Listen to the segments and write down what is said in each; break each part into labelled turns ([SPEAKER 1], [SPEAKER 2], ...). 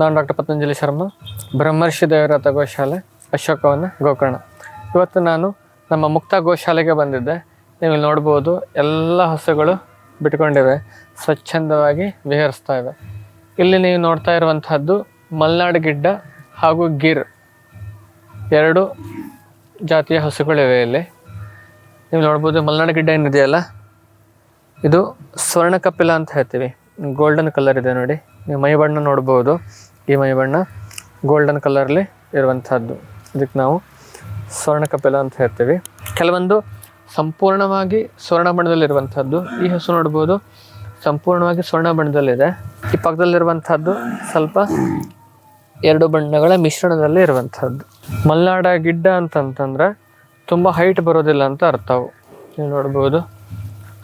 [SPEAKER 1] ನಾನು ಡಾಕ್ಟರ್ ಪತಂಜಲಿ ಶರ್ಮಾ ಬ್ರಹ್ಮರ್ಷಿ ದೇವರಥ ಗೋಶಾಲೆ, ಅಶೋಕವನ ಗೋಕರ್ಣ. ಇವತ್ತು ನಾನು ನಮ್ಮ ಮುಕ್ತ ಗೋಶಾಲೆಗೆ ಬಂದಿದ್ದೆ. ನೀವು ನೋಡ್ಬೋದು ಎಲ್ಲ ಹಸುಗಳು ಬಿಟ್ಕೊಂಡಿವೆ, ಸ್ವಚ್ಛಂದವಾಗಿ ವಿಹರಿಸ್ತಾ ಇವೆ. ಇಲ್ಲಿ ನೀವು ನೋಡ್ತಾ ಇರುವಂತಹದ್ದು ಮಲ್ನಾಡು ಗಿಡ್ಡ ಹಾಗೂ ಗಿರ್. ಎರಡು ಜಾತಿಯ ಹಸುಗಳಿವೆ ಇಲ್ಲಿ. ನೀವು ನೋಡ್ಬೋದು ಮಲ್ನಾಡು ಗಿಡ್ಡ ಏನಿದೆಯಲ್ಲ? ಇದು ಸ್ವರ್ಣ ಕಪಿಲ ಅಂತ ಹೇಳ್ತೀವಿ. ಗೋಲ್ಡನ್ ಕಲರ್ ಇದೆ ನೋಡಿ. ನೀವು ಮೈ ಬಣ್ಣ ನೋಡ್ಬೋದು. ಈ ಮೈ ಬಣ್ಣ ಗೋಲ್ಡನ್ ಕಲರಲ್ಲಿ ಇರುವಂಥದ್ದು. ಇದಕ್ಕೆ ನಾವು ಸ್ವರ್ಣ ಕಪಿಲ ಅಂತ ಹೇಳ್ತೀವಿ. ಕೆಲವೊಂದು ಸಂಪೂರ್ಣವಾಗಿ ಸ್ವರ್ಣ ಬಣ್ಣದಲ್ಲಿರುವಂಥದ್ದು ಈ ಹಸು ನೋಡ್ಬೋದು. ಸಂಪೂರ್ಣವಾಗಿ ಸ್ವರ್ಣ ಬಣ್ಣದಲ್ಲಿದೆ. ಈ ಪಕ್ಕದಲ್ಲಿರುವಂಥದ್ದು ಸ್ವಲ್ಪ ಎರಡು ಬಣ್ಣಗಳ ಮಿಶ್ರಣದಲ್ಲಿ ಇರುವಂಥದ್ದು. ಮಲ್ನಾಡ ಗಿಡ್ಡ ಅಂತಂತಂದ್ರೆ ತುಂಬ ಹೈಟ್ ಬರೋದಿಲ್ಲ ಅಂತ ಅರ್ಥವು ನೀವು ನೋಡ್ಬೋದು.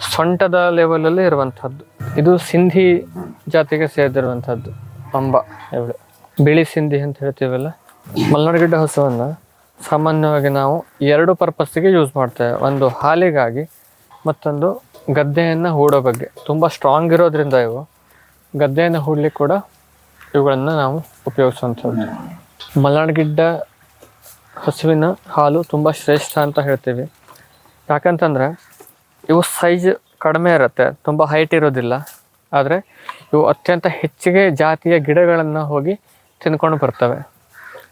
[SPEAKER 1] ಸೊಂಟದ ಲೆವೆಲಲ್ಲಿ ಇರುವಂಥದ್ದು. ಇದು ಸಿಂಧಿ ಜಾತಿಗೆ ಸೇರಿದಿರುವಂಥದ್ದು ಅಂಬ ಇವಳು ಬಿಳಿ ಸಿಂಧಿ ಅಂತ ಹೇಳ್ತೀವಲ್ಲ? ಮಲ್ನಾಡ್ ಗಿಡ್ಡ ಹಸುವನ್ನು ಸಾಮಾನ್ಯವಾಗಿ ನಾವು ಎರಡು ಪರ್ಪಸ್ಸಿಗೆ ಯೂಸ್ ಮಾಡ್ತೇವೆ. ಒಂದು ಹಾಲಿಗಾಗಿ ಮತ್ತೊಂದು ಗದ್ದೆಯನ್ನು ಹೂಡೋ ಬಗ್ಗೆ. ತುಂಬ ಸ್ಟ್ರಾಂಗ್ ಇರೋದ್ರಿಂದ ಇವು. ಗದ್ದೆಯನ್ನು ಹೂಡಲಿಕ್ಕೆ ಕೂಡ ಇವುಗಳನ್ನು ನಾವು ಉಪಯೋಗಿಸುವಂಥದ್ದು. ಮಲ್ನಾಡು ಗಿಡ್ಡ ಹಸುವಿನ ಹಾಲು ತುಂಬ ಶ್ರೇಷ್ಠ ಅಂತ ಹೇಳ್ತೀವಿ. ಯಾಕಂತಂದರೆ ಇವು ಸೈಜ್ ಕಡಿಮೆ ಇರುತ್ತೆ, ತುಂಬ ಹೈಟ್ ಇರೋದಿಲ್ಲ. ಆದರೆ ಇವು ಅತ್ಯಂತ ಹೆಚ್ಚಿಗೆ ಜಾತಿಯ ಗಿಡಗಳನ್ನು ಹೋಗಿ ತಿನ್ಕೊಂಡು ಬರ್ತವೆ.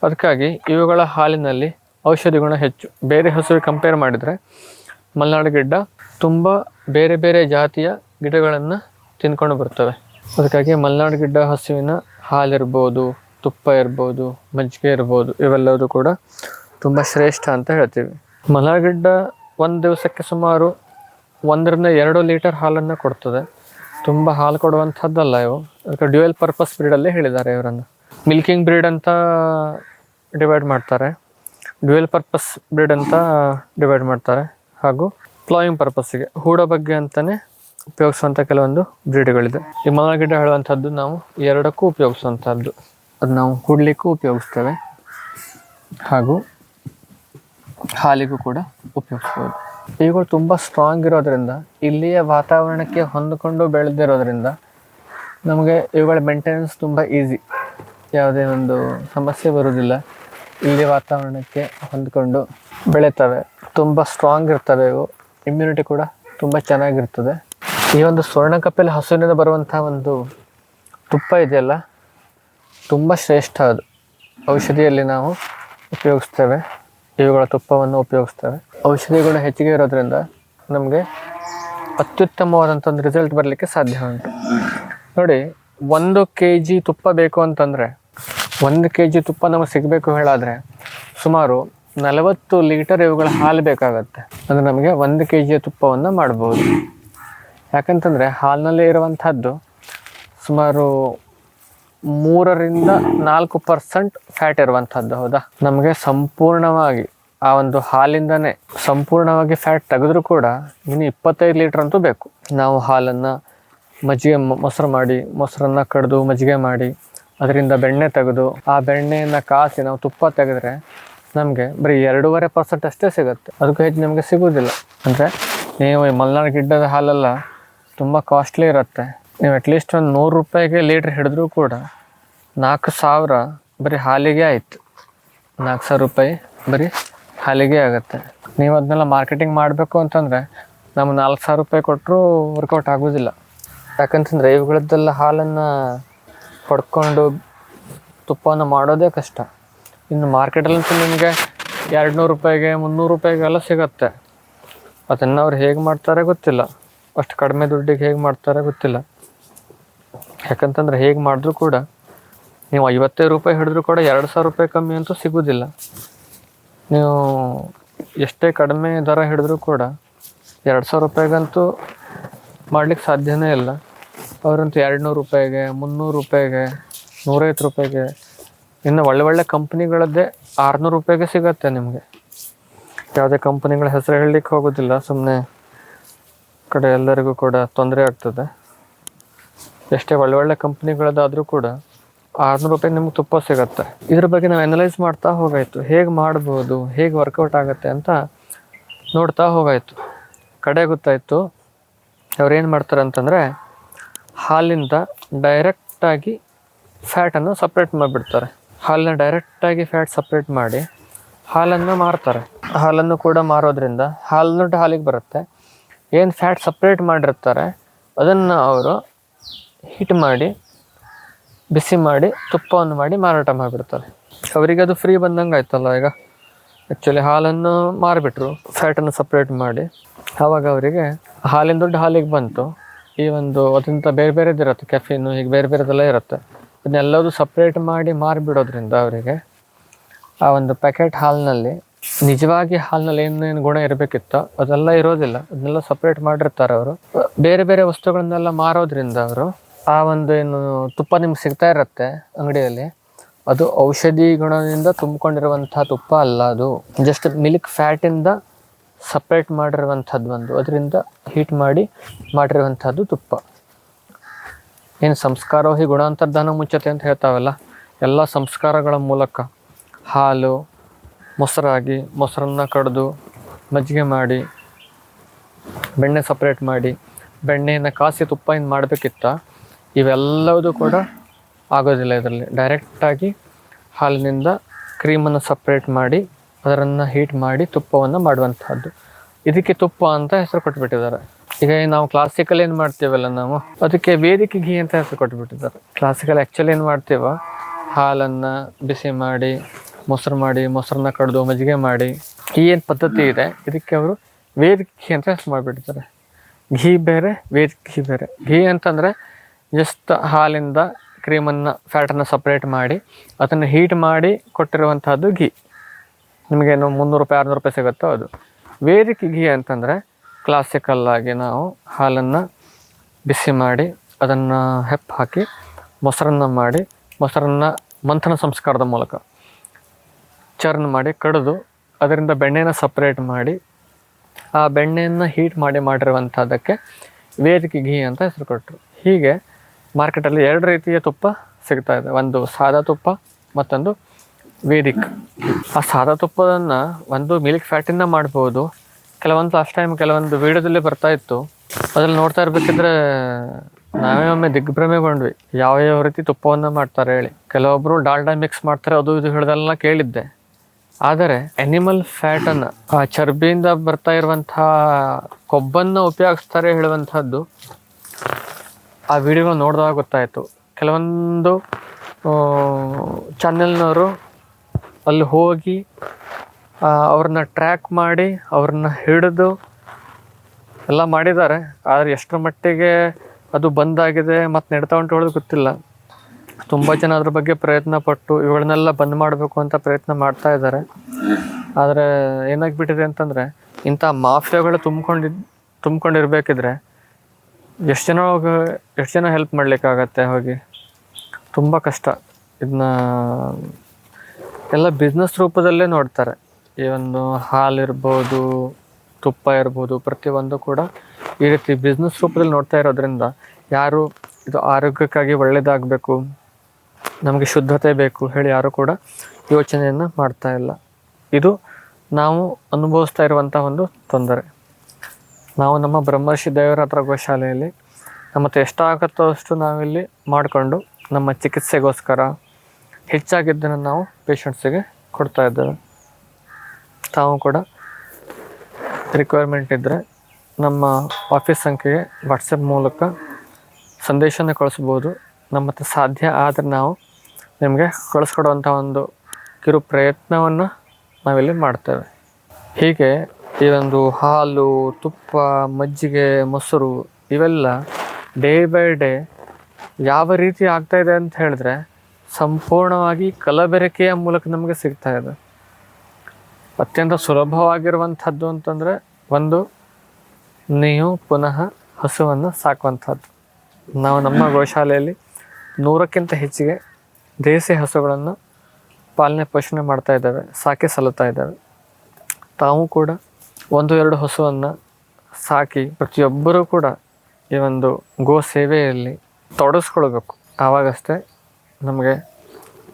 [SPEAKER 1] ಅದಕ್ಕಾಗಿ ಇವುಗಳ ಹಾಲಿನಲ್ಲಿ ಔಷಧಿ ಗುಣ ಹೆಚ್ಚು. ಬೇರೆ ಹಸುವಿಗೆ ಕಂಪೇರ್ ಮಾಡಿದರೆ ಮಲೆನಾಡು ಗಿಡ್ಡ ತುಂಬ ಬೇರೆ ಬೇರೆ ಜಾತಿಯ ಗಿಡಗಳನ್ನು ತಿನ್ಕೊಂಡು ಬರ್ತವೆ. ಅದಕ್ಕಾಗಿ ಮಲೆನಾಡು ಗಿಡ್ಡ ಹಸುವಿನ ಹಾಲಿರ್ಬೋದು, ತುಪ್ಪ ಇರ್ಬೋದು, ಮಜ್ಜಿಗೆ ಇರ್ಬೋದು ಇವೆಲ್ಲವೂ ಕೂಡ ತುಂಬ ಶ್ರೇಷ್ಠ ಅಂತ ಹೇಳ್ತೀವಿ. ಮಲೆನಾಡು ಗಿಡ್ಡ ಒಂದು ದಿವಸಕ್ಕೆ ಸುಮಾರು ಒಂದರಿಂದ ಎರಡು ಲೀಟರ್ ಹಾಲನ್ನು ಕೊಡ್ತದೆ. ತುಂಬ ಹಾಲು ಕೊಡುವಂಥದ್ದಲ್ಲ ಇವು. ಅದಕ್ಕೆ ಡ್ಯುಯಲ್ ಪರ್ಪಸ್ ಬ್ರೀಡಲ್ಲೇ ಹೇಳಿದ್ದಾರೆ ಇವರನ್ನು. ಮಿಲ್ಕಿಂಗ್ ಬ್ರೀಡ್ ಅಂತ ಡಿವೈಡ್ ಮಾಡ್ತಾರೆ. ಡ್ಯುಯಲ್ ಪರ್ಪಸ್ ಬ್ರೀಡ್ ಅಂತ ಡಿವೈಡ್ ಮಾಡ್ತಾರೆ. ಹಾಗೂ ಪ್ಲಾಯಿಂಗ್ ಪರ್ಪಸ್ಸಿಗೆ ಹೂಡೋ ಬಗ್ಗೆ ಅಂತಲೇ ಉಪಯೋಗಿಸುವಂಥ ಕೆಲವೊಂದು ಬ್ರೀಡ್ಗಳಿದೆ. ಈ ಮಲಗಿಡ ಹೇಳುವಂಥದ್ದು ನಾವು ಎರಡಕ್ಕೂ ಉಪಯೋಗಿಸುವಂಥದ್ದು. ಅದು ನಾವು ಹೂಡಲಿಕ್ಕೂ ಉಪಯೋಗಿಸ್ತೇವೆ. ಹಾಗೂ ಹಾಲಿಗೂ ಕೂಡ ಉಪಯೋಗಿಸ್ಬೋದು. ಇವುಗಳು ತುಂಬ ಸ್ಟ್ರಾಂಗ್ ಇರೋದ್ರಿಂದ, ಇಲ್ಲಿಯ ವಾತಾವರಣಕ್ಕೆ ಹೊಂದಿಕೊಂಡು ಬೆಳೆದಿರೋದ್ರಿಂದ ನಮಗೆ ಇವುಗಳ ಮೇಂಟೆನೆನ್ಸ್ ತುಂಬ ಈಸಿ ಯಾವುದೇ ಒಂದು ಸಮಸ್ಯೆ ಬರೋದಿಲ್ಲ ಇಲ್ಲಿ ವಾತಾವರಣಕ್ಕೆ ಹೊಂದಿಕೊಂಡು ಬೆಳೀತವೆ. ತುಂಬ ಸ್ಟ್ರಾಂಗ್ ಇರ್ತವೆ ಇವು. ಇಮ್ಯುನಿಟಿ ಕೂಡ ತುಂಬ ಚೆನ್ನಾಗಿರ್ತದೆ. ಈ ಒಂದು ಸ್ವರ್ಣ ಕಪಿಲ ಹಸುವಿನಿಂದ ಬರುವಂಥ ಒಂದು ತುಪ್ಪ ಇದೆಯಲ್ಲ, ತುಂಬ ಶ್ರೇಷ್ಠ ಅದು. ಔಷಧಿಯಲ್ಲಿ ನಾವು ಉಪಯೋಗಿಸ್ತೇವೆ. ಇವುಗಳ ತುಪ್ಪವನ್ನು ಉಪಯೋಗಿಸ್ತೇವೆ. ಔಷಧಿ ಗುಣ ಹೆಚ್ಚಿಗೆ ಇರೋದ್ರಿಂದ ನಮಗೆ ಅತ್ಯುತ್ತಮವಾದಂಥ ಒಂದು ರಿಸಲ್ಟ್ ಬರಲಿಕ್ಕೆ ಸಾಧ್ಯ ಉಂಟು. ನೋಡಿ, ಒಂದು ಕೆ ಜಿ ತುಪ್ಪ ಬೇಕು ಅಂತಂದರೆ, ಒಂದು ಕೆ ಜಿ ತುಪ್ಪ ನಮಗೆ ಸಿಗಬೇಕು ಹೇಳಾದರೆ ಸುಮಾರು ನಲವತ್ತು ಲೀಟರ್ ಇವುಗಳ ಹಾಲು ಬೇಕಾಗತ್ತೆ. ಅಂದರೆ ನಮಗೆ ಒಂದು ಕೆ ಜಿಯ ತುಪ್ಪವನ್ನು ಮಾಡ್ಬೋದು. ಯಾಕಂತಂದರೆ ಹಾಲಿನಲ್ಲಿ ಇರುವಂಥದ್ದು ಸುಮಾರು ಮೂರರಿಂದ ನಾಲ್ಕು ಪರ್ಸೆಂಟ್ ಫ್ಯಾಟ್ ಇರುವಂಥದ್ದು ಹೌದಾ? ನಮಗೆ ಸಂಪೂರ್ಣವಾಗಿ ಆ ಒಂದು ಹಾಲಿಂದನೇ ಸಂಪೂರ್ಣವಾಗಿ ಫ್ಯಾಟ್ ತೆಗೆದ್ರೂ ಕೂಡ ಇನ್ನು ಇಪ್ಪತ್ತೈದು ಲೀಟ್ರ್ ಅಂತೂ ಬೇಕು. ನಾವು ಹಾಲನ್ನು ಮಜ್ಜಿಗೆ ಮೊಸರು ಮಾಡಿ, ಮೊಸರನ್ನು ಕಡಿದು ಮಜ್ಜಿಗೆ ಮಾಡಿ, ಅದರಿಂದ ಬೆಣ್ಣೆ ತೆಗೆದು, ಆ ಬೆಣ್ಣೆಯನ್ನು ಕಾಸಿ ನಾವು ತುಪ್ಪ ತೆಗೆದ್ರೆ ನಮಗೆ ಬರೀ ಎರಡೂವರೆ ಪರ್ಸೆಂಟ್ ಅಷ್ಟೇ ಸಿಗುತ್ತೆ. ಅದಕ್ಕೂ ಹೆಚ್ಚು ನಮಗೆ ಸಿಗೋದಿಲ್ಲ. ಅಂದರೆ, ನೀವು ಈ ಮಲ್ನಾಡು ಗಿಡ್ಡದ ಹಾಲೆಲ್ಲ ತುಂಬ ಕಾಸ್ಟ್ಲಿ ಇರುತ್ತೆ. ನೀವು ಅಟ್ಲೀಸ್ಟ್ ಒಂದು ನೂರು ರೂಪಾಯಿಗೆ ಲೀಟ್ರ್ ಹಿಡಿದ್ರೂ ಕೂಡ ನಾಲ್ಕು ಸಾವಿರ ಬರೀ ಹಾಲಿಗೆ ಆಯಿತು. ನಾಲ್ಕು ಸಾವಿರ ರೂಪಾಯಿ ಬರೀ ಹಾಲಿಗೆ ಆಗುತ್ತೆ. ನೀವು ಅದನ್ನೆಲ್ಲ ಮಾರ್ಕೆಟಿಂಗ್ ಮಾಡಬೇಕು ಅಂತಂದರೆ ನಮ್ಗೆ ನಾಲ್ಕು ಸಾವಿರ ರೂಪಾಯಿ ಕೊಟ್ಟರೂ ವರ್ಕೌಟ್ ಆಗೋದಿಲ್ಲ. ಯಾಕಂತಂದರೆ ಇವುಗಳದ್ದೆಲ್ಲ ಹಾಲನ್ನು ಪಡ್ಕೊಂಡು ತುಪ್ಪವನ್ನು ಮಾಡೋದೇ ಕಷ್ಟ. ಇನ್ನು ಮಾರ್ಕೆಟಲ್ಲಂತೂ ನಿಮಗೆ ಎರಡು ನೂರು ರೂಪಾಯಿಗೆ, ಮುನ್ನೂರು ರೂಪಾಯಿಗೆಲ್ಲ ಸಿಗುತ್ತೆ. ಅದನ್ನು ಅವ್ರು ಹೇಗೆ ಮಾಡ್ತಾರೆ ಗೊತ್ತಿಲ್ಲ. ಅಷ್ಟು ಕಡಿಮೆ ದುಡ್ಡಿಗೆ ಹೇಗೆ ಮಾಡ್ತಾರೆ ಗೊತ್ತಿಲ್ಲ. ಯಾಕಂತಂದ್ರೆ ಹೇಗೆ ಮಾಡಿದ್ರು ಕೂಡ ನೀವು ಐವತ್ತೈದು ರೂಪಾಯಿ ಹಿಡಿದ್ರು ಕೂಡ ಎರಡು ಸಾವಿರ ರೂಪಾಯಿ ಕಮ್ಮಿ ಅಂತೂ ಸಿಗೋದಿಲ್ಲ. ನೀವು ಎಷ್ಟೇ ಕಡಿಮೆ ದರ ಹಿಡಿದ್ರೂ ಕೂಡ ಎರಡು ಸಾವಿರ ರೂಪಾಯಿಗಂತೂ ಮಾಡ್ಲಿಕ್ಕೆ ಸಾಧ್ಯನೇ ಇಲ್ಲ. ಅವರಂತೂ ಎರಡು ನೂರು ರೂಪಾಯಿಗೆ, ಮುನ್ನೂರು ರೂಪಾಯಿಗೆ, ನೂರೈವತ್ತು ರೂಪಾಯಿಗೆ, ಇನ್ನು ಒಳ್ಳೆ ಒಳ್ಳೆ ಕಂಪ್ನಿಗಳದ್ದೇ ಆರುನೂರು ರೂಪಾಯಿಗೆ ಸಿಗತ್ತೆ ನಿಮಗೆ. ಯಾವುದೇ ಕಂಪ್ನಿಗಳ ಹೆಸರು ಹೇಳಲಿಕ್ಕೆ ಹೋಗೋದಿಲ್ಲ ಸುಮ್ಮನೆ ಕಡೆ ಎಲ್ಲರಿಗೂ ಕೂಡ ತೊಂದರೆ ಆಗ್ತದೆ. ಎಷ್ಟೇ ಒಳ್ಳೆ ಒಳ್ಳೆ ಕಂಪ್ನಿಗಳದ್ದಾದರೂ ಕೂಡ ಆರುನೂರು ರೂಪಾಯಿ ನಿಮ್ಗೆ ತುಪ್ಪ ಸಿಗುತ್ತೆ. ಇದ್ರ ಬಗ್ಗೆ ನಾವು ಅನಲೈಸ್ ಮಾಡ್ತಾ ಹೋಗಾಯಿತು. ಹೇಗೆ ಮಾಡ್ಬೋದು, ಹೇಗೆ ವರ್ಕೌಟ್ ಆಗುತ್ತೆ ಅಂತ ನೋಡ್ತಾ ಹೋಗಾಯಿತು. ಕಡೆ ಗೊತ್ತಾಯ್ತು. ಅವ್ರು ಏನು ಮಾಡ್ತಾರೆ ಅಂತಂದರೆ ಹಾಲಿಂದ ಡೈರೆಕ್ಟಾಗಿ ಫ್ಯಾಟನ್ನು ಸಪ್ರೇಟ್ ಮಾಡಿಬಿಡ್ತಾರೆ. ಹಾಲನ್ನ ಡೈರೆಕ್ಟಾಗಿ ಫ್ಯಾಟ್ ಸಪ್ರೇಟ್ ಮಾಡಿ ಹಾಲನ್ನು ಮಾರ್ತಾರೆ. ಹಾಲನ್ನು ಕೂಡ ಮಾರೋದ್ರಿಂದ ಹಾಲು ಹಾಲಿಗೆ ಬರುತ್ತೆ. ಏನು ಫ್ಯಾಟ್ ಸಪ್ರೇಟ್ ಮಾಡಿರ್ತಾರೆ, ಅದನ್ನು ಅವರು ಹೀಟ್ ಮಾಡಿ, ಬಿಸಿ ಮಾಡಿ, ತುಪ್ಪವನ್ನು ಮಾಡಿ ಮಾರಾಟ ಮಾಡಿಬಿಡ್ತಾರೆ. ಅವರಿಗೆ ಅದು ಫ್ರೀ ಬಂದಂಗೆ ಆಯ್ತಲ್ಲ ಈಗ. ಆ್ಯಕ್ಚುಲಿ ಹಾಲನ್ನು ಮಾರಿಬಿಟ್ರು ಫ್ಯಾಟನ್ನು ಸಪ್ರೇಟ್ ಮಾಡಿ. ಆವಾಗ ಅವರಿಗೆ ಹಾಲಿನ ದೊಡ್ಡ ಹಾಲಿಗೆ ಬಂತು. ಈ ಒಂದು ಅದರಿಂದ ಬೇರೆ ಬೇರೆದಿರುತ್ತೆ ಕೆಫೀನು ಹೀಗೆ ಬೇರೆ ಬೇರೆದೆಲ್ಲ ಇರುತ್ತೆ. ಅದನ್ನೆಲ್ಲದು ಸಪ್ರೇಟ್ ಮಾಡಿ ಮಾರಿಬಿಡೋದ್ರಿಂದ ಅವರಿಗೆ ಆ ಒಂದು ಪ್ಯಾಕೆಟ್ ಹಾಲಿನಲ್ಲಿ, ನಿಜವಾಗಿ ಹಾಲಿನಲ್ಲಿ ಏನೇನು ಗುಣ ಇರಬೇಕಿತ್ತೋ ಅದೆಲ್ಲ ಇರೋದಿಲ್ಲ. ಅದನ್ನೆಲ್ಲ ಸಪ್ರೇಟ್ ಮಾಡಿರ್ತಾರೆ ಅವರು. ಬೇರೆ ಬೇರೆ ವಸ್ತುಗಳನ್ನೆಲ್ಲ ಮಾರೋದ್ರಿಂದ ಅವರು ಆ ಒಂದು ಏನು ತುಪ್ಪ ನಿಮ್ಗೆ ಸಿಗ್ತಾ ಇರುತ್ತೆ ಅಂಗಡಿಯಲ್ಲಿ, ಅದು ಔಷಧಿ ಗುಣದಿಂದ ತುಂಬಿಕೊಂಡಿರುವಂಥ ತುಪ್ಪ ಅಲ್ಲ ಅದು. ಜಸ್ಟ್ ಮಿಲ್ಕ್ ಫ್ಯಾಟಿಂದ ಸಪ್ರೇಟ್ ಮಾಡಿರುವಂಥದ್ದು ಒಂದು. ಅದರಿಂದ ಹೀಟ್ ಮಾಡಿ ಮಾಡಿರುವಂಥದ್ದು ತುಪ್ಪ. ಏನು ಸಂಸ್ಕಾರೋಹಿ ಗುಣಾಂತರ್ಧಾನ ಮುಚ್ಚತೆ ಅಂತ ಹೇಳ್ತಾವಲ್ಲ, ಎಲ್ಲ ಸಂಸ್ಕಾರಗಳ ಮೂಲಕ ಹಾಲು, ಮೊಸರಾಗಿ ಮೊಸರನ್ನ ಕಡಿದು ಮಜ್ಜಿಗೆ ಮಾಡಿ, ಬೆಣ್ಣೆ ಸಪ್ರೇಟ್ ಮಾಡಿ, ಬೆಣ್ಣೆಯನ್ನು ಕಾಸಿ ತುಪ್ಪ ಏನು ಮಾಡಬೇಕಿತ್ತ ಇವೆಲ್ಲವೂ ಕೂಡ ಆಗೋದಿಲ್ಲ ಇದರಲ್ಲಿ. ಡೈರೆಕ್ಟಾಗಿ ಹಾಲಿನಿಂದ ಕ್ರೀಮನ್ನು ಸಪ್ರೇಟ್ ಮಾಡಿ, ಅದರನ್ನು ಹೀಟ್ ಮಾಡಿ ತುಪ್ಪವನ್ನು ಮಾಡುವಂತಹದ್ದು. ಇದಕ್ಕೆ ತುಪ್ಪ ಅಂತ ಹೆಸರು ಕೊಟ್ಬಿಟ್ಟಿದ್ದಾರೆ. ಈಗ ನಾವು ಕ್ಲಾಸಿಕಲ್ ಏನು ಮಾಡ್ತೀವಲ್ಲ ನಾವು? ಅದಕ್ಕೆ ವೇದಿಕೆ ಘೀ ಅಂತ ಹೆಸರು ಕೊಟ್ಬಿಟ್ಟಿದ್ದಾರೆ. ಕ್ಲಾಸಿಕಲ್ ಆ್ಯಕ್ಚುಲಿ ಏನು ಮಾಡ್ತೀವ? ಹಾಲನ್ನು ಬಿಸಿ ಮಾಡಿ, ಮೊಸರು ಮಾಡಿ, ಮೊಸರನ್ನ ಕಡ್ದು, ಮಜ್ಜಿಗೆ ಮಾಡಿ. ಈ ಏನು ಪದ್ಧತಿ ಇದೆ, ಇದಕ್ಕೆ ಅವರು ವೇದಿಕೆ ಘೀ ಅಂತ ಹೆಸರು ಮಾಡಿಬಿಟ್ಟಿದ್ದಾರೆ. ಘೀ ಬೇರೆ, ವೇದಿಕೆ ಘೀ ಬೇರೆ. ಘೀ ಅಂತಂದರೆ ಜಸ್ಟ್ ಹಾಲಿಂದ ಕ್ರೀಮನ್ನು, ಫ್ಯಾಟನ್ನು ಸಪ್ರೇಟ್ ಮಾಡಿ, ಅದನ್ನು ಹೀಟ್ ಮಾಡಿ ಕೊಟ್ಟಿರುವಂತಹದ್ದು ಘೀ. ನಿಮಗೇನು ಮುನ್ನೂರು ರೂಪಾಯಿ, ಆರುನೂರು ರೂಪಾಯಿ ಸಿಗುತ್ತೋ ಅದು. ವೇದಿಕೆ ಘೀ ಅಂತಂದರೆ ಕ್ಲಾಸಿಕಲ್ಲಾಗಿ ನಾವು ಹಾಲನ್ನು ಬಿಸಿ ಮಾಡಿ, ಅದನ್ನು ಹೆಪ್ಪು ಹಾಕಿ, ಮೊಸರನ್ನ ಮಾಡಿ, ಮೊಸರನ್ನ ಮಂಥನ ಸಂಸ್ಕಾರದ ಮೂಲಕ ಚರ್ನ್ ಮಾಡಿ, ಕಡಿದು ಅದರಿಂದ ಬೆಣ್ಣೆನ ಸಪ್ರೇಟ್ ಮಾಡಿ, ಆ ಬೆಣ್ಣೆಯನ್ನು ಹೀಟ್ ಮಾಡಿ ಮಾಡಿರುವಂಥದ್ದಕ್ಕೆ ವೇದಿಕೆ ಘೀ ಅಂತ ಹೆಸರು ಕೊಟ್ಟರು ಹೀಗೆ ಮಾರ್ಕೆಟಲ್ಲಿ ಎರಡು ರೀತಿಯ ತುಪ್ಪ ಸಿಗ್ತಾ ಇದೆ. ಒಂದು ಸಾದಾ ತುಪ್ಪ, ಮತ್ತೊಂದು ವೇದಿಕ್. ಆ ಸಾದಾ ತುಪ್ಪವನ್ನು ಒಂದು ಮಿಲ್ಕ್ ಫ್ಯಾಟಿಂದ ಮಾಡ್ಬೋದು. ಕೆಲವೊಂದು ಲಾಸ್ಟ್ ಟೈಮ್ ಕೆಲವೊಂದು ವೀಡಿಯೋದಲ್ಲಿ ಬರ್ತಾ ಇತ್ತು. ಅದ್ರಲ್ಲಿ ನೋಡ್ತಾ ಇರ್ಬೇಕಿದ್ರೆ ನಾವೇ ಒಮ್ಮೆ ದಿಗ್ಭ್ರಮೆಗೊಂಡ್ವಿ. ಯಾವ ಯಾವ ರೀತಿ ತುಪ್ಪವನ್ನು ಮಾಡ್ತಾರೆ ಹೇಳಿ. ಕೆಲವೊಬ್ಬರು ಡಾಲ್ಡಾ ಮಿಕ್ಸ್ ಮಾಡ್ತಾರೆ, ಅದು ಇದು ಹಿಡ್ದೆಲ್ಲ ಕೇಳಿದ್ದೆ. ಆದರೆ ಅನಿಮಲ್ ಫ್ಯಾಟನ್ನು ಆ ಚರ್ಬಿಯಿಂದ ಬರ್ತಾ ಇರುವಂತಹ ಕೊಬ್ಬನ್ನು ಉಪಯೋಗಿಸ್ತಾರೆ ಹೇಳುವಂಥದ್ದು ಆ ವಿಡಿಯೋ ನೋಡಿದಾಗ ಗೊತ್ತಾಯಿತು. ಕೆಲವೊಂದು ಚಾನೆಲ್ನವರು ಅಲ್ಲಿ ಹೋಗಿ ಅವ್ರನ್ನ ಟ್ರ್ಯಾಕ್ ಮಾಡಿ, ಅವ್ರನ್ನ ಹಿಡಿದು ಎಲ್ಲ ಮಾಡಿದ್ದಾರೆ. ಆದರೆ ಎಷ್ಟರ ಮಟ್ಟಿಗೆ ಅದು ಬಂದಾಗಿದೆ, ಮತ್ತು ನಡ್ತಾ ಉಂಟು ಹೇಳೋದು ಗೊತ್ತಿಲ್ಲ. ತುಂಬ ಜನ ಅದ್ರ ಬಗ್ಗೆ ಪ್ರಯತ್ನ ಪಟ್ಟು ಇವುಗಳನ್ನೆಲ್ಲ ಬಂದ್ ಮಾಡಬೇಕು ಅಂತ ಪ್ರಯತ್ನ ಮಾಡ್ತಾ ಇದ್ದಾರೆ. ಆದರೆ ಏನಾಗಿಬಿಟ್ಟಿದೆ ಅಂತಂದರೆ ಇಂಥ ಮಾಫಿಯಾಗಳು ತುಂಬಿಕೊಂಡಿದ್, ತುಂಬ್ಕೊಂಡಿರ್ಬೇಕಿದ್ರೆ ಎಷ್ಟು ಜನ ಎಷ್ಟು ಜನ ಹೆಲ್ಪ್ ಮಾಡಲಿಕ್ಕಾಗತ್ತೆ ಹೋಗಿ? ತುಂಬ ಕಷ್ಟ. ಇದನ್ನ ಎಲ್ಲ ಬಿಸ್ನೆಸ್ ರೂಪದಲ್ಲೇ ನೋಡ್ತಾರೆ. ಈ ಒಂದು ಹಾಲಿರ್ಬೋದು ತುಪ್ಪ ಇರ್ಬೋದು ಪ್ರತಿಯೊಂದು ಕೂಡ ಈ ರೀತಿ ಬಿಸ್ನೆಸ್ ರೂಪದಲ್ಲಿ ನೋಡ್ತಾ ಇರೋದ್ರಿಂದ ಯಾರು ಇದು ಆರೋಗ್ಯಕ್ಕಾಗಿ ಒಳ್ಳೆಯದಾಗಬೇಕು ನಮಗೆ ಶುದ್ಧತೆ ಬೇಕು ಹೇಳಿ ಯಾರು ಕೂಡ ಯೋಚನೆಯನ್ನು ಮಾಡ್ತಾ ಇಲ್ಲ. ಇದು ನಾವು ಅನುಭವಿಸ್ತಾ ಇರುವಂಥ ಒಂದು ತೊಂದರೆ. ನಾವು ನಮ್ಮ ಬ್ರಹ್ಮರ್ಷಿ ದೇವರ ಹತ್ರ ಗೋಶಾಲೆಯಲ್ಲಿ ನಮ್ಮ ಹತ್ರ ಎಷ್ಟಾಗುತ್ತೋ ಅಷ್ಟು ನಾವಿಲ್ಲಿ ಮಾಡಿಕೊಂಡು ನಮ್ಮ ಚಿಕಿತ್ಸೆಗೋಸ್ಕರ ಹೆಚ್ಚಾಗಿದ್ದನ್ನು ನಾವು ಪೇಷಂಟ್ಸಿಗೆ ಕೊಡ್ತಾ ಇದ್ದೇವೆ. ತಾವು ಕೂಡ ರಿಕ್ವೈರ್ಮೆಂಟ್ ಇದ್ದರೆ ನಮ್ಮ ಆಫೀಸ್ ಸಂಖ್ಯೆಗೆ ವಾಟ್ಸಪ್ ಮೂಲಕ ಸಂದೇಶನ ಕಳಿಸ್ಬೋದು. ನಮ್ಮ ಹತ್ರ ಸಾಧ್ಯ ಆದರೆ ನಾವು ನಿಮಗೆ ಕಳಿಸ್ಕೊಡುವಂಥ ಒಂದು ಕಿರು ಪ್ರಯತ್ನವನ್ನು ನಾವಿಲ್ಲಿ ಮಾಡ್ತೇವೆ. ಹೀಗೆ ಈ ಒಂದು ಹಾಲು, ತುಪ್ಪ, ಮಜ್ಜಿಗೆ, ಮೊಸರು ಇವೆಲ್ಲ ಡೇ ಬೈ ಡೇ ಯಾವ ರೀತಿ ಆಗ್ತಾ ಇದೆ ಅಂತ ಹೇಳಿದ್ರೆ ಸಂಪೂರ್ಣವಾಗಿ ಕಲಬೆರಕೆಯ ಮೂಲಕ ನಮಗೆ ಸಿಗ್ತಾ ಇದೆ. ಅತ್ಯಂತ ಸುಲಭವಾಗಿರುವಂಥದ್ದು ಅಂತಂದರೆ ಒಂದು, ನೀವು ಪುನಃ ಹಸುವನ್ನು ಸಾಕುವಂಥದ್ದು. ನಾವು ನಮ್ಮ ಗೋಶಾಲೆಯಲ್ಲಿ ನೂರಕ್ಕಿಂತ ಹೆಚ್ಚಿಗೆ ದೇಸಿ ಹಸುಗಳನ್ನು ಪಾಲನೆ ಪೋಷಣೆ ಮಾಡ್ತಾ ಇದ್ದಾವೆ, ಸಾಕಿ ಸಲ್ಲುತ್ತಾ ಇದ್ದಾವೆ. ತಾವು ಕೂಡ ಒಂದು ಎರಡು ಹಸುವನ್ನು ಸಾಕಿ ಪ್ರತಿಯೊಬ್ಬರೂ ಕೂಡ ಈ ಒಂದು ಗೋ ಸೇವೆಯಲ್ಲಿ ತೊಡಗಿಸ್ಕೊಳ್ಬೇಕು ಆವಾಗಷ್ಟೇ ನಮಗೆ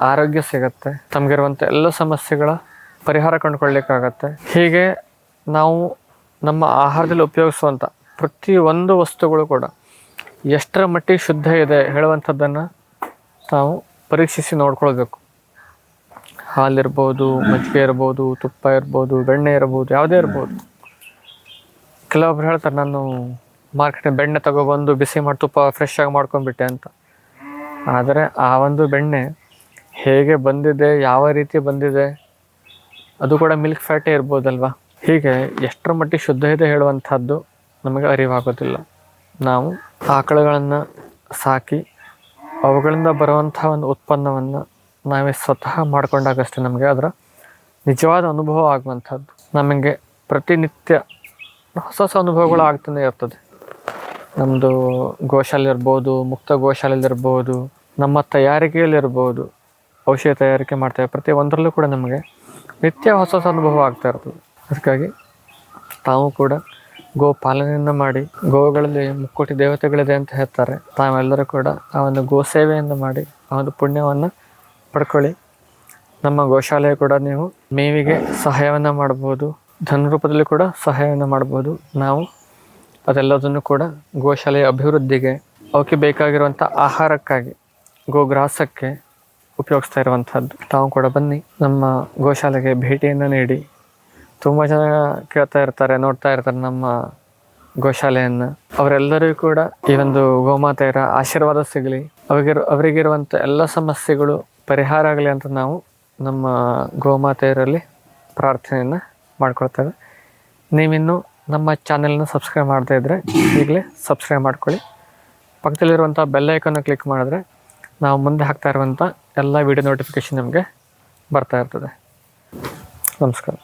[SPEAKER 1] ಆರೋಗ್ಯ ಸಿಗತ್ತೆ. ತಮಗಿರುವಂಥ ಎಲ್ಲ ಸಮಸ್ಯೆಗಳ ಪರಿಹಾರ ಕಂಡುಕೊಳ್ಳಿಕ್ಕಾಗತ್ತೆ. ಹೀಗೆ ನಾವು ನಮ್ಮ ಆಹಾರದಲ್ಲಿ ಉಪಯೋಗಿಸುವಂಥ ಪ್ರತಿಯೊಂದು ವಸ್ತುಗಳು ಕೂಡ ಎಷ್ಟರ ಮಟ್ಟಿಗೆ ಶುದ್ಧ ಇದೆ ಹೇಳುವಂಥದ್ದನ್ನು ನಾವು ಪರೀಕ್ಷಿಸಿ ನೋಡ್ಕೊಳ್ಬೇಕು. ಹಾಲಿರ್ಬೋದು ಮಜ್ಜಿಗೆ ಇರ್ಬೋದು, ತುಪ್ಪ ಇರ್ಬೋದು, ಬೆಣ್ಣೆ ಇರ್ಬೋದು, ಯಾವುದೇ ಇರ್ಬೋದು. ಕೆಲವೊಬ್ರು ಹೇಳ್ತಾರೆ, ನಾನು ಮಾರ್ಕೆಟ್ ಬೆಣ್ಣೆ ತಗೊಬಂದು ಬಿಸಿ ಮಾಡಿ ತುಪ್ಪ ಫ್ರೆಶ್ ಆಗಿ ಮಾಡ್ಕೊಂಡ್ಬಿಟ್ಟೆ ಅಂತ. ಆದರೆ ಆ ಒಂದು ಬೆಣ್ಣೆ ಹೇಗೆ ಬಂದಿದೆ, ಯಾವ ರೀತಿ ಬಂದಿದೆ, ಅದು ಕೂಡ ಮಿಲ್ಕ್ ಫ್ಯಾಟೇ ಇರ್ಬೋದಲ್ವ? ಹೀಗೆ ಎಷ್ಟರ ಮಟ್ಟಿಗೆ ಶುದ್ಧ ಇದೆ ಹೇಳುವಂಥದ್ದು ನಮಗೆ ಅರಿವಾಗೋದಿಲ್ಲ. ನಾವು ಆಕಳುಗಳನ್ನು ಸಾಕಿ ಅವುಗಳಿಂದ ಬರುವಂಥ ಒಂದು ಉತ್ಪನ್ನವನ್ನು ನಾವೇ ಸ್ವತಃ ಮಾಡಿಕೊಂಡಾಗಷ್ಟೇ ನಮಗೆ ಅದರ ನಿಜವಾದ ಅನುಭವ ಆಗುವಂಥದ್ದು. ನಮಗೆ ಪ್ರತಿನಿತ್ಯ ಹೊಸ ಹೊಸ ಅನುಭವಗಳು ಆಗ್ತಾನೆ ಇರ್ತದೆ. ನಮ್ಮದು ಗೋಶಾಲೆ ಇರ್ಬೋದು, ಮುಕ್ತ ಗೋಶಾಲೆಯಲ್ಲಿರ್ಬೋದು ನಮ್ಮ ತಯಾರಿಕೆಯಲ್ಲಿರ್ಬೋದು ಔಷಧ ತಯಾರಿಕೆ ಮಾಡ್ತೇವೆ. ಪ್ರತಿ ಒಂದರಲ್ಲೂ ಕೂಡ ನಮಗೆ ನಿತ್ಯ ಹೊಸ ಹೊಸ ಅನುಭವ ಆಗ್ತಾ ಇರ್ತದೆ. ಅದಕ್ಕಾಗಿ ತಾವು ಕೂಡ ಗೋ ಪಾಲನೆಯನ್ನು ಮಾಡಿ, ಗೋಗಳಲ್ಲಿ ಮುಕ್ಕೋಟಿ ದೇವತೆಗಳಿದೆ ಅಂತ ಹೇಳ್ತಾರೆ. ತಾವೆಲ್ಲರೂ ಕೂಡ ಆ ಒಂದು ಗೋ ಸೇವೆಯನ್ನು ಮಾಡಿ, ಆ ಒಂದು ಪುಣ್ಯವನ್ನು ಪಡ್ಕೊಳ್ಳಿ. ನಮ್ಮ ಗೋಶಾಲೆ ಕೂಡ ನೀವು ಮೇವಿಗೆ ಸಹಾಯವನ್ನು ಮಾಡ್ಬೋದು. ಧನ ರೂಪದಲ್ಲಿ ಕೂಡ ಸಹಾಯವನ್ನು ಮಾಡ್ಬೋದು. ನಾವು ಅದೆಲ್ಲದನ್ನು ಕೂಡ ಗೋಶಾಲೆಯ ಅಭಿವೃದ್ಧಿಗೆ, ಅವಕ್ಕೆ ಬೇಕಾಗಿರುವಂಥ ಆಹಾರಕ್ಕಾಗಿ, ಗೋಗ್ರಾಸಕ್ಕೆ ಉಪಯೋಗಿಸ್ತಾ ಇರುವಂಥದ್ದು. ತಾವು ಕೂಡ ಬನ್ನಿ, ನಮ್ಮ ಗೋಶಾಲೆಗೆ ಭೇಟಿಯನ್ನು ನೀಡಿ. ತುಂಬ ಜನ ಕೇಳ್ತಾ ಇರ್ತಾರೆ, ನೋಡ್ತಾ ಇರ್ತಾರೆ ನಮ್ಮ ಗೋಶಾಲೆಯನ್ನು. ಅವರೆಲ್ಲರಿಗೂ ಕೂಡ ಈ ಒಂದು ಗೋಮಾತೆಯರ ಆಶೀರ್ವಾದ ಸಿಗಲಿ. ಅವರಿಗಿರು, ಅವರಿಗಿರುವಂಥ ಎಲ್ಲ ಸಮಸ್ಯೆಗಳು ಪರಿಹಾರ ಆಗಲಿ ಅಂತ ನಾವು ನಮ್ಮ ಗೋಮಾತೆಯರಲ್ಲಿ ಪ್ರಾರ್ಥನೆಯನ್ನು ಮಾಡ್ಕೊಳ್ತೇವೆ. ನೀವಿನ್ನೂ ನಮ್ಮ ಚಾನೆಲ್ನ ಸಬ್ಸ್ಕ್ರೈಬ್ ಮಾಡ್ತಾ ಇದ್ದರೆ ಈಗಲೇ ಸಬ್ಸ್ಕ್ರೈಬ್ ಮಾಡ್ಕೊಳ್ಳಿ. ಪಕ್ಕದಲ್ಲಿರುವಂಥ ಬೆಲ್ ಐಕನ್ನು ಕ್ಲಿಕ್ ಮಾಡಿದ್ರೆ ನಾವು ಮುಂದೆ ಹಾಕ್ತಾ ಇರುವಂಥ ಎಲ್ಲ ವಿಡಿಯೋ ನೋಟಿಫಿಕೇಷನ್ ನಿಮಗೆ ಬರ್ತಾ ಇರ್ತದೆ. ನಮಸ್ಕಾರ.